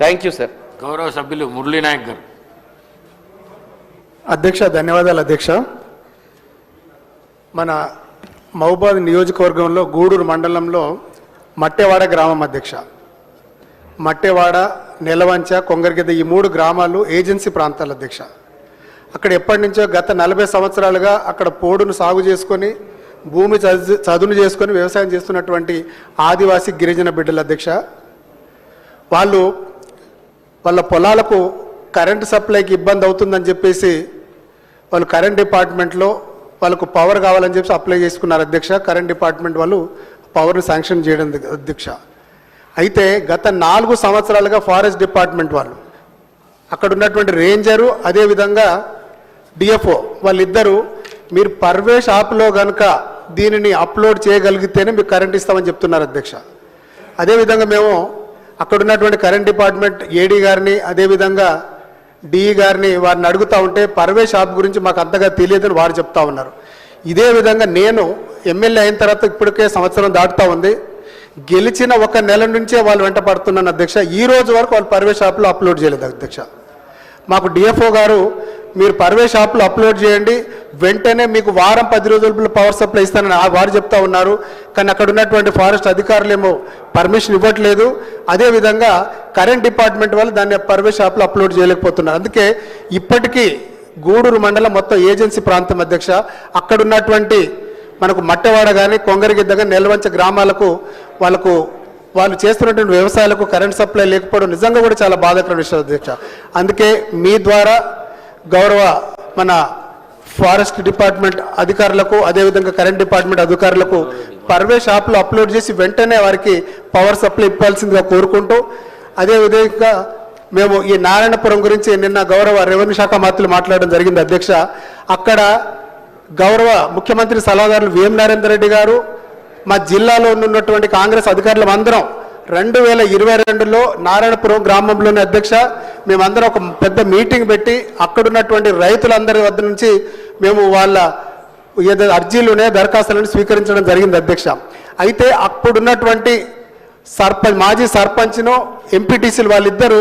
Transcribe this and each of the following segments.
Thank you sir గౌరవ సభ్యులు మురళీ నాయక్ గారు. అధ్యక్ష ధన్యవాదాలు అధ్యక్ష. మన మహబాద్ నియోజకవర్గంలో గూడూరు మండలంలో మట్టెవాడ గ్రామం అధ్యక్ష. మట్టెవాడ నెలవంచ కొంగరగిద్ద ఈ మూడు గ్రామాలు ఏజెన్సీ ప్రాంతాల అధ్యక్ష. అక్కడ ఎప్పటి నుంచో గత నలభై సంవత్సరాలుగా అక్కడ పోడును సాగు చేసుకొని భూమి చదు చదును చేసుకొని వ్యవసాయం చేస్తున్నటువంటి ఆదివాసీ గిరిజన బిడ్డల అధ్యక్ష. వాళ్ళు వాళ్ళ పొలాలకు కరెంటు సప్లైకి ఇబ్బంది అవుతుందని చెప్పేసి వాళ్ళు కరెంట్ డిపార్ట్మెంట్లో వాళ్ళకు పవర్ కావాలని చెప్పి అప్లై చేసుకున్నారు అధ్యక్ష. కరెంట్ డిపార్ట్మెంట్ వాళ్ళు పవర్ని శాంక్షన్ చేయడం అధ్యక్ష. అయితే గత నాలుగు సంవత్సరాలుగా ఫారెస్ట్ డిపార్ట్మెంట్ వాళ్ళు అక్కడ ఉన్నటువంటి రేంజరు అదేవిధంగా డిఎఫ్ఓ వాళ్ళిద్దరూ మీరు పర్వేష్ యాప్లో కనుక దీనిని అప్లోడ్ చేయగలిగితేనే మీకు కరెంట్ ఇస్తామని చెప్తున్నారు అధ్యక్ష. అదేవిధంగా మేము అక్కడ ఉన్నటువంటి కరెంట్ డిపార్ట్మెంట్ ఏడీ గారిని అదేవిధంగా డిఈ గారిని వారిని అడుగుతూ ఉంటే పర్వే షాప్ గురించి మాకు అంతగా తెలియదని వారు చెప్తా ఉన్నారు. ఇదే విధంగా నేను ఎమ్మెల్యే అయిన తర్వాత ఇప్పటికే సంవత్సరం దాటుతా ఉంది. గెలిచిన ఒక నెల నుంచే వాళ్ళు వెంట పడుతున్నాను అధ్యక్ష. ఈ రోజు వరకు వాళ్ళు పర్వే షాప్లో అప్లోడ్ చేయలేదు అధ్యక్ష. మాకు డిఎఫ్ఓ గారు మీరు పర్వే షాప్లో అప్లోడ్ చేయండి. వెంటనే మీకు వారం పది రోజుల పవర్ సప్లై ఇస్తానని ఆ వారు చెప్తా ఉన్నారు. కానీ అక్కడ ఉన్నటువంటి ఫారెస్ట్ అధికారులు ఏమో పర్మిషన్ ఇవ్వట్లేదు. అదేవిధంగా కరెంట్ డిపార్ట్మెంట్ వాళ్ళు దాన్ని పర్వేష్ యాప్లో అప్లోడ్ చేయలేకపోతున్నారు. అందుకే ఇప్పటికీ గూడూరు మండలం మొత్తం ఏజెన్సీ ప్రాంతం అధ్యక్ష. అక్కడ ఉన్నటువంటి మనకు మట్టవాడ కానీ కొంగరిగిద్ద కానీ నెలవంచ గ్రామాలకు వాళ్ళకు వాళ్ళు చేస్తున్నటువంటి వ్యవసాయాలకు కరెంట్ సప్లై లేకపోవడం నిజంగా కూడా చాలా బాధాకరమైన విషయం అధ్యక్ష. అందుకే మీ ద్వారా గౌరవ మన ఫారెస్ట్ డిపార్ట్మెంట్ అధికారులకు అదేవిధంగా కరెంట్ డిపార్ట్మెంట్ అధికారులకు పర్వే షాప్లో అప్లోడ్ చేసి వెంటనే వారికి పవర్ సప్లై ఇవ్వాల్సిందిగా కోరుకుంటూ అదేవిధంగా మేము ఈ నారాయణపురం గురించి నిన్న గౌరవ రెవెన్యూ శాఖ మంత్రులు మాట్లాడడం జరిగింది అధ్యక్ష. అక్కడ గౌరవ ముఖ్యమంత్రి సలహాదారులు విఎం నరేందర్ రెడ్డి గారు మా జిల్లాలో ఉన్నటువంటి కాంగ్రెస్ అధికారులం అందరం రెండు వేల ఇరవై రెండులో నారాయణపురం గ్రామంలోని అధ్యక్ష మేమందరం ఒక పెద్ద మీటింగ్ పెట్టి అక్కడున్నటువంటి రైతులందరి వద్ద నుంచి మేము వాళ్ళ ఏదో అర్జీలునే దరఖాస్తులను స్వీకరించడం జరిగింది అధ్యక్ష. అయితే అప్పుడున్నటువంటి సర్పంచ్ మాజీ సర్పంచ్ను ఎంపీటీసీలు వాళ్ళిద్దరూ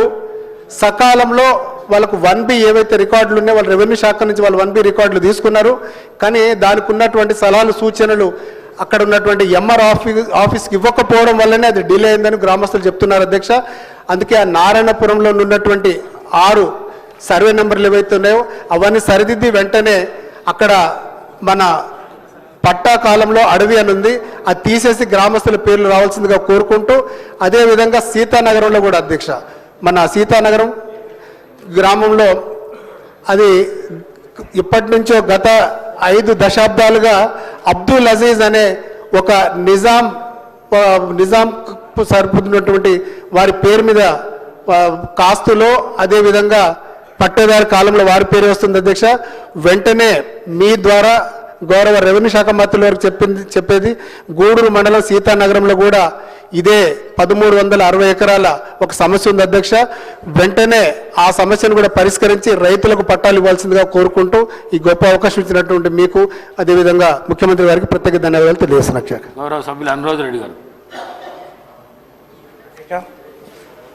సకాలంలో వాళ్ళకు వన్ బి ఏవైతే రికార్డులు ఉన్నాయో వాళ్ళ రెవెన్యూ శాఖ నుంచి వాళ్ళు వన్ బి రికార్డులు తీసుకున్నారు. కానీ దానికి ఉన్నటువంటి సలహాలు సూచనలు అక్కడ ఉన్నటువంటి ఎంఆర్ ఆఫీస్ ఆఫీస్కి ఇవ్వకపోవడం వల్లనే అది డిలే అయిందని గ్రామస్తులు చెప్తున్నారు అధ్యక్ష. అందుకే ఆ నారాయణపురంలో ఉన్నటువంటి ఆరు సర్వే నెంబర్లు ఏవైతే ఉన్నాయో అవన్నీ సరిదిద్ది వెంటనే అక్కడ మన పట్టా కాలంలో అడవి అని ఉంది. అది తీసేసి గ్రామస్తుల పేర్లు రావాల్సిందిగా కోరుకుంటూ అదేవిధంగా సీతానగరంలో కూడా అధ్యక్ష మన సీతానగరం గ్రామంలో అది ఇప్పటి నుంచో గత ఐదు దశాబ్దాలుగా అబ్దుల్ అజీజ్ అనే ఒక నిజాం నిజాం సరిపోతున్నటువంటి వారి పేరు మీద కాస్తులో అదేవిధంగా పట్టేదారి కాలంలో వారి పేరు వస్తుంది అధ్యక్ష. వెంటనే మీ ద్వారా గౌరవ రెవెన్యూ శాఖ మంత్రుల వారికి చెప్పింది చెప్పేది గూడూరు మండలం సీతానగరంలో కూడా ఇదే పదమూడు వందల అరవై ఎకరాల ఒక సమస్య ఉంది అధ్యక్ష. వెంటనే ఆ సమస్యను కూడా పరిష్కరించి రైతులకు పట్టాలు ఇవ్వాల్సిందిగా కోరుకుంటూ ఈ గొప్ప అవకాశం ఇచ్చినటువంటి మీకు అదేవిధంగా ముఖ్యమంత్రి గారికి ప్రత్యేక ధన్యవాదాలు తెలియజేస్తున్నా గౌరవ సభ్యులు అనురోధ్ రెడ్డి గారు.